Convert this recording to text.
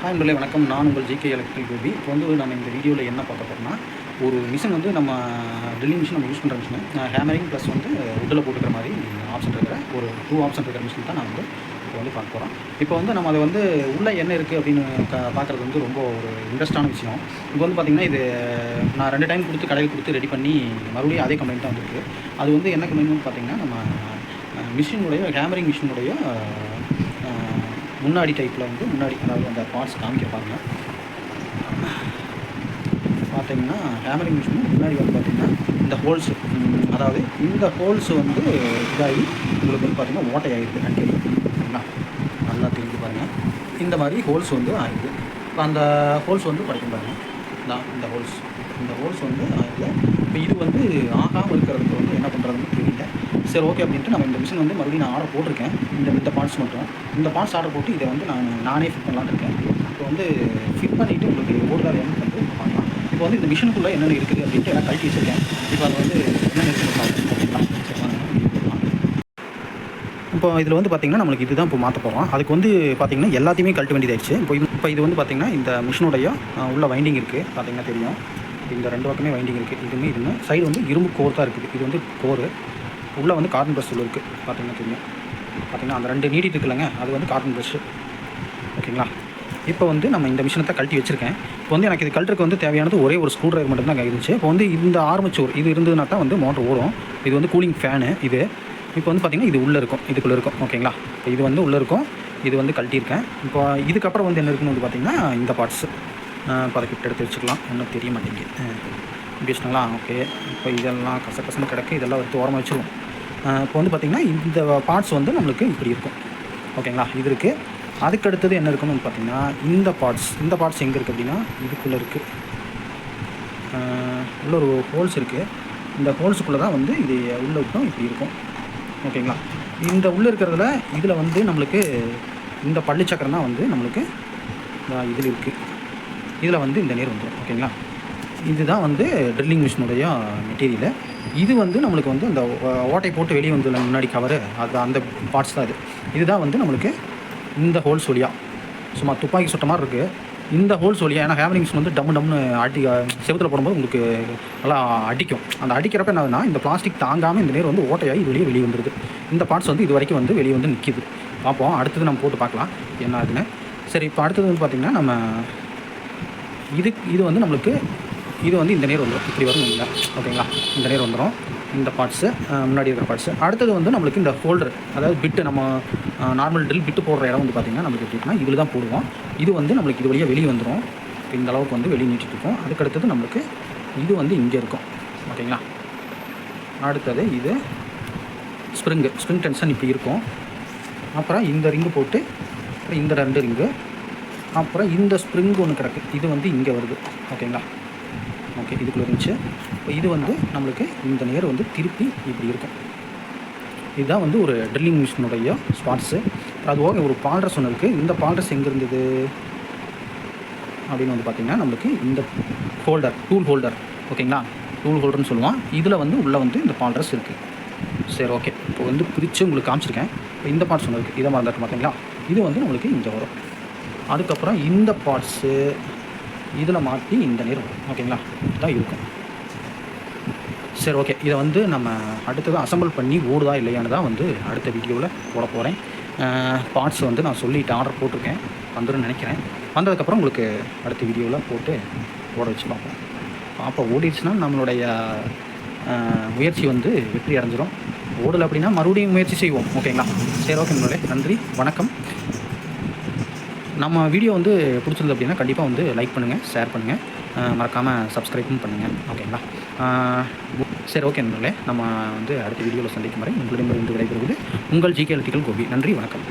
Hi நண்பர்களே வணக்கம். நான் உங்கள் ஜிகே எலக்ட்ரிக் கோபி. இப்போ வந்து நம்ம இந்த வீடியோவில் என்ன பார்க்க போகிறோம்னா ஒரு மிஷின் வந்து நம்ம ட்ரில்லிங் மிஷின் நம்ம யூஸ் பண்ணுற மிஷின் ஹேமரிங் ப்ளஸ் வந்து உட்டில் போட்டுக்கிற மாதிரி ஆப்ஷன் இருக்கிற ஒரு டூ ஆப்ஷன் இருக்கிற மிஷின் தான் நான் வந்து இப்போ வந்து பார்க்க போகிறோம் இப்போ வந்து நம்ம அதை வந்து உள்ளே என்ன இருக்குது அப்படின்னு க பார்க்குறது வந்து ரொம்ப ஒரு இன்ட்ரெஸ்டான விஷயம். இப்போ வந்து பார்த்திங்கன்னா இது நான் ரெண்டு டைம் கொடுத்து கடையில் கொடுத்து ரெடி பண்ணி மறுபடியும் அதே கம்பெனி தான் வந்துருக்கு. அது வந்து என்ன கம்பெனின்னு பார்த்தீங்கன்னா நம்ம மிஷினுடைய ஹேமரிங் மிஷினுடைய முன்னாடி டைப்பில் வந்து முன்னாடி அதாவது அந்த பார்ட்ஸ் காமிக்க பாருங்க பார்த்தீங்கன்னா ஹேமரிங் மிஷினும் முன்னாடி வந்து பார்த்திங்கன்னா இந்த ஹோல்ஸு அதாவது இந்த ஹோல்ஸ் வந்து இதாகி உங்களுக்கு வந்து ஓட்டை ஓட்டையாகிருக்கு அடிக்கடி சரிங்களா? நல்லா தெரிஞ்சு பாருங்கள் இந்த மாதிரி ஹோல்ஸ் வந்து ஆகிடுது இப்போ அந்த ஹோல்ஸ் வந்து படிக்கும் பாருங்கள் இந்த ஹோல்ஸ் இந்த ஹோல்ஸ் வந்து ஆகிடுது இப்போ இது வந்து ஆகாமல் இருக்கிறதுக்கு வந்து என்ன பண்ணுறதுன்னு தெரியல. சரி ஓகே அப்படின்ட்டு நம்ம இந்த மிஷின் வந்து மறுபடியும் நான் ஆர்டர் போட்டிருக்கேன். இந்த இந்த பார்ட்ஸ் மட்டும். இந்த பார்ட்ஸ் ஆர்டர் போட்டு இதை வந்து நான் நானே ஃபிட் பண்ணலான்னு இருக்கேன். இப்போ வந்து ஃபிட் பண்ணிவிட்டு உங்களுக்கு ஓடுதார் என்ன வந்து பார்க்கலாம். இப்போ வந்து இந்த மிஷினுக்குள்ளே என்னென்ன இருக்குது அப்படின்ட்டு நான் கழட்டி வச்சுருக்கேன். இப்போ அது வந்து என்னென்ன இருக்குன்னு பார்க்கலாம். இப்போ இதில் வந்து பார்த்திங்கன்னா நம்மளுக்கு இதுதான் இப்போ மாற்ற போகிறோம் அதுக்கு வந்து பார்த்திங்கன்னா எல்லாத்தையுமே கழட்ட வேண்டியதாகிடுச்சு இப்போ இது இப்போ இது வந்து பார்த்திங்கன்னா இந்த மிஷினுடைய உள்ள வைண்டிங் இருக்குது பார்த்திங்கன்னா தெரியும். இந்த ரெண்டு பக்கமே வைண்டிங் இருக்குது இதுவுமே இதுவுமே சைடு வந்து இரும்பு கோர் தான் இருக்குது. இது வந்து கோரு. உள்ளே வந்து கார்டன் ப்ரஷ் இருக்குது பார்த்தீங்கன்னா தெரியும். பார்த்தீங்கன்னா அந்த ரெண்டு நீடிட்டு இருக்குல்லங்க. அது வந்து கார்டன் ப்ரஷ்ஷு ஓகேங்களா? இப்போ வந்து நம்ம இந்த மிஷினை தான் கழட்டி வச்சுருக்கேன். இப்போ வந்து எனக்கு இது கழட்டுறதுக்கு வந்து தேவையானது ஒரே ஒரு ஸ்க்ரூ ட்ரைவர் மட்டும் தான் இருந்துச்சு. இப்போ வந்து இந்த ஆர்மச்சூர் இது இருந்ததுனா தான் வந்து மோட்டர் ஓடும். இது வந்து கூலிங் ஃபேனு இது. இப்போ வந்து பார்த்திங்கன்னா இது உள்ளே இருக்கும். இதுக்குள்ளே இருக்கும். ஓகேங்களா? இப்போ இது வந்து உள்ளே இருக்கும். இது வந்து கழட்டியிருக்கேன். இப்போ இதுக்கப்புறம் வந்து என்ன இருக்குன்னு வந்து பார்த்திங்கன்னா இந்த பார்ட்ஸு பதக்கிட்டு எடுத்து வச்சுக்கலாம் ஒன்றும் தெரிய மாட்டேங்குது. இப்படி வச்சுங்களா ஓகே. இப்போ இதெல்லாம் கச கசன்னு கிடக்கு. இதெல்லாம் வந்து ஓரமாக வச்சுருவோம். இப்போ வந்து பார்த்திங்கன்னா இந்த பார்ட்ஸ் வந்து நம்மளுக்கு இப்படி இருக்கும். ஓகேங்களா? இது இருக்குது அதுக்கு அடுத்தது என்ன இருக்குன்னு பார்த்தீங்கன்னா பார்த்திங்கன்னா இந்த பார்ட்ஸ் இந்த பார்ட்ஸ் எங்கே இருக்குது அப்படின்னா இதுக்குள்ளே இருக்குது உள்ள ஒரு ஹோல்ஸ் இருக்குது இந்த ஹோல்ஸுக்குள்ளே தான் வந்து இது உள்ளே விட்டோம் இப்படி இருக்கும். ஓகேங்களா? இந்த உள்ளே இருக்கிறதுல இதில் வந்து நம்மளுக்கு இந்த பள்ளி சக்கரம் தான் வந்து நம்மளுக்கு இதில் இருக்குது இதில் வந்து இந்த நீர் வந்துடும் ஓகேங்களா? இதுதான் வந்து ட்ரில்லிங் மிஷினுடைய மெட்டீரியல் இது வந்து நம்மளுக்கு வந்து அந்த ஓ- ஓட்டை போட்டு வெளியே வந்து முன்னாடி கவரு அது அந்த பார்ட்ஸ் தான் இது. இதுதான் வந்து நம்மளுக்கு இந்த ஹோல்ஸ் வழியாக சும்மா துப்பாக்கி சுட்ட மாதிரி இருக்குது இந்த ஹோல்ஸ் வழியாக ஏன்னா ஹேமரிங் மிஷின் வந்து டம்மு டம்னு அடி செவத்தில் போடும்போது உங்களுக்கு நல்லா அடிக்கும். அந்த அடிக்கிறப்ப என்னதுன்னா இந்த பிளாஸ்டிக் தாங்காமல் இந்த நேர் வந்து ஓட்டையாகி வெளியே வெளியே வந்துடுது இந்த பார்ட்ஸ் வந்து இது வரைக்கும் வந்து வெளியே வந்து நிற்கிது பார்ப்போம். அடுத்தது நம்ம போட்டு பார்க்கலாம். என்ன ஆகுதுன்னு. சரி இப்போ அடுத்தது வந்து பார்த்திங்கன்னா நம்ம இது இது வந்து நம்மளுக்கு இது வந்து இந்த நேர் வந்துடும் இப்படி வரும் இல்லை ஓகேங்களா? இந்த நேர் வந்துடும் இந்த பார்ட்ஸு முன்னாடி இருக்கிற பார்ட்ஸு அடுத்தது வந்து நம்மளுக்கு இந்த ஹோல்டர் அதாவது பிட்டு நம்ம நார்மல் ட்ரில் பிட்டு போடுற இடம் வந்து பார்த்திங்கன்னா நம்மளுக்கு எப்படி இதில் தான் போடுவோம். இது வந்து நம்மளுக்கு இது வழியாக வெளியே வந்துடும் இப்போ இந்த அளவுக்கு வந்து வெளியே நீட்டிட்டு அதுக்கடுத்தது நம்மளுக்கு இது வந்து இங்கே இருக்கும். ஓகேங்களா? அடுத்தது இது ஸ்ப்ரிங்கு ஸ்ப்ரிங் டென்ஷன் இப்படி இருக்கும். அப்புறம் இந்த ரிங்கு போட்டு அப்புறம் இந்த ரெண்டு ரிங்கு அப்புறம் இந்த ஸ்ப்ரிங் ஒன்று கிடக்கு. இது வந்து இங்கே வருது. ஓகேங்களா? ஓகே இதுக்குள்ளே இருந்துச்சு. இப்போ இது வந்து நம்மளுக்கு இந்த நேர் வந்து திருப்பி இப்படி இருக்கும் இதுதான் வந்து ஒரு ட்ரில்லிங் மிஷினுடைய ஸ்பாட்ஸு அது போக ஒரு பால்ரஸ் ஒன்று இருக்குது இந்த பால்ரஸ் எங்கே இருந்தது அப்படின்னு வந்து பார்த்திங்கன்னா நம்மளுக்கு இந்த ஹோல்டர் டூல் ஹோல்டர் ஓகேங்களா? டூல் ஹோல்டர்னு சொல்லுவான் இதில் வந்து உள்ளே வந்து இந்த பால்ட்ரஸ் இருக்குது சரி ஓகே. இப்போ வந்து பிரித்து உங்களுக்கு காமிச்சிருக்கேன். இப்போ இந்த பார்ட்ஸ் ஒன்று இருக்குது இதை மறந்துட்டு பார்த்தீங்களா இது வந்து நம்மளுக்கு இங்கே வரும். அதுக்கப்புறம் இந்த பார்ட்ஸு இதில் மாற்றி இந்த நீர் வரும் ஓகேங்களா தான் இருக்கும். சரி ஓகே இதை வந்து நம்ம அடுத்தது அசம்பிள் பண்ணி ஓடுதா இல்லையான்னு தான் வந்து அடுத்த வீடியோவில் போட போகிறேன் பார்ட்ஸ் வந்து நான் சொல்லிட்டு ஆர்டர் போட்டிருக்கேன். வந்துடும் நினைக்கிறேன். வந்ததுக்கப்புறம் உங்களுக்கு அடுத்த வீடியோவில் போட்டு ஓட வச்சு பார்ப்போம். அப்போ ஓடிடுச்சுன்னா நம்மளுடைய முயற்சி வந்து வெற்றி அடைஞ்சிடும் ஓடலை அப்படின்னா மறுபடியும் முயற்சி செய்வோம் ஓகேங்களா சரி ஓகே நம்மளே. நன்றி வணக்கம். நம்ம வீடியோ வந்து பிடிச்சிருந்தது அப்படின்னா கண்டிப்பாக வந்து லைக் பண்ணுங்கள் ஷேர் பண்ணுங்கள் மறக்காமல் சப்ஸ்கிரைப்பும் பண்ணுங்கள் ஓகேங்களா சரி ஓகே நண்பர்களே. நம்ம வந்து அடுத்த வீடியோவில் சந்திக்கும் வரை உங்களிடமிருந்து விடைபெறுவது உங்கள் ஜிகே எழுத்துக்கள் கோபி நன்றி வணக்கம்.